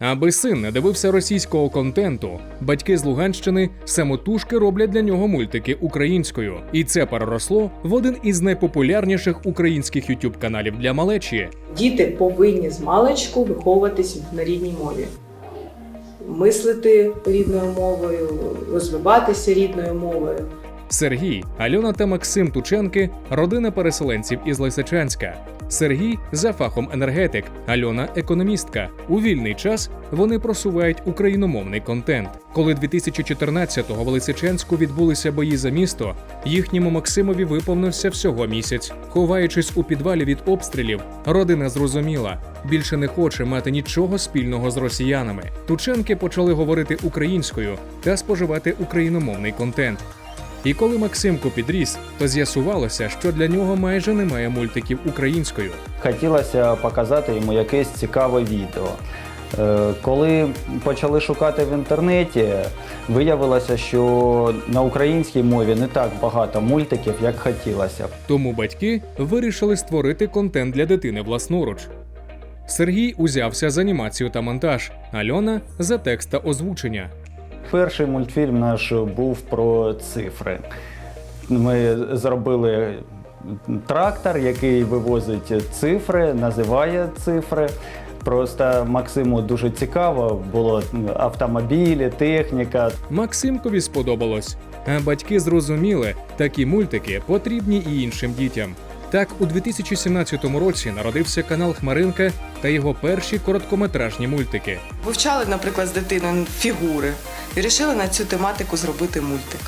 Аби син не дивився російського контенту, батьки з Луганщини самотужки роблять для нього мультики українською, і це переросло в один із найпопулярніших українських youtube каналів для малечі. Діти повинні з маличку виховуватись на рідній мові, мислити рідною мовою, розвиватися рідною мовою. Сергій, Альона та Максим Тученки родина переселенців із Лисичанська. Сергій за фахом енергетик, Альона економістка. У вільний час вони просувають україномовний контент. Коли 2014-го в Лисичанську відбулися бої за місто, їхньому Максимові виповнився всього місяць. Ховаючись у підвалі від обстрілів, родина зрозуміла більше не хоче мати нічого спільного з росіянами. Тученки почали говорити українською та споживати україномовний контент. І коли Максимко підріс, то з'ясувалося, що для нього майже немає мультиків українською. Хотілося показати йому якесь цікаве відео. Е, Коли почали шукати в інтернеті, виявилося, що на українській мові не так багато мультиків, як хотілося. Тому батьки вирішили створити контент для дитини власноруч. Сергій узявся за анімацію та монтаж, Альона за текст та озвучення. Перший мультфільм наш був про цифри. Ми зробили трактор, який вивозить цифри, називає цифри. Просто Максиму дуже цікаво було автомобілі, техніка. Максимкові сподобалось, а батьки зрозуміли, такі мультики потрібні і іншим дітям. Так, у 2017 році народився канал Хмаринка та його перші короткометражні мультики. Вивчали, наприклад, з дитиною фігури і вирішили на цю тематику зробити мультик.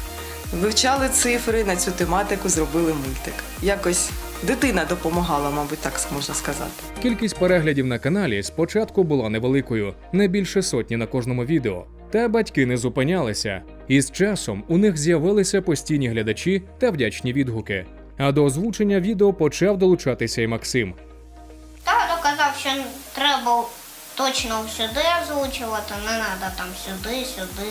Вивчали цифри, на цю тематику зробили мультик. Якось дитина допомагала, мабуть, так можна сказати. Кількість переглядів на каналі спочатку була невеликою, не більше сотні на кожному відео. Та батьки не зупинялися, і з часом у них з'явилися постійні глядачі та вдячні відгуки. А до озвучення відео почав долучатися і Максим. Тато казав, що треба точно сюди озвучувати, не треба там сюди, сюди,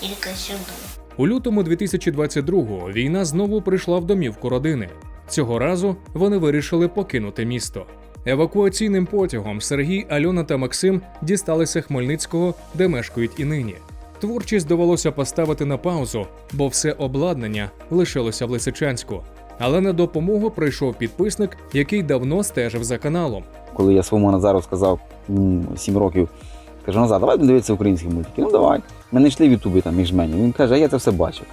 тільки сюди. У лютому 2022-го війна знову прийшла в домівку родини. Цього разу вони вирішили покинути місто. Евакуаційним потягом Сергій, Альона та Максим дісталися Хмельницького, де мешкають і нині. Творчість довелося поставити на паузу, бо все обладнання лишилося в Лисичанську. Але на допомогу прийшов підписник, який давно стежив за каналом. коли я своєму Назару сказав м, 7 років, кажу, Назар, давай дивитися українські мультики. Ну давай. Ми не йшли в Ютубі там між мене. Він каже, а я це все бачив.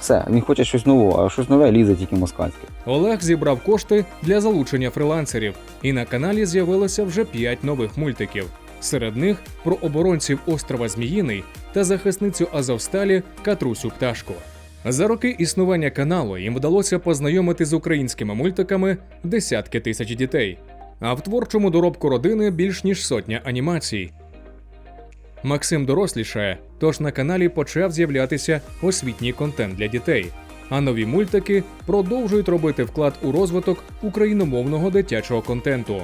Все, він хоче щось нового, а щось нове лізе тільки москальське. Олег зібрав кошти для залучення фрилансерів, і на каналі з'явилося вже 5 нових мультиків. Серед них про оборонців острова Зміїний та захисницю Азовсталі Катрусю Пташку. За роки існування каналу їм вдалося познайомити з українськими мультиками десятки тисяч дітей, а в творчому доробку родини більш ніж сотня анімацій. Максим дорослішає, тож на каналі почав з'являтися освітній контент для дітей. А нові мультики продовжують робити вклад у розвиток україномовного дитячого контенту.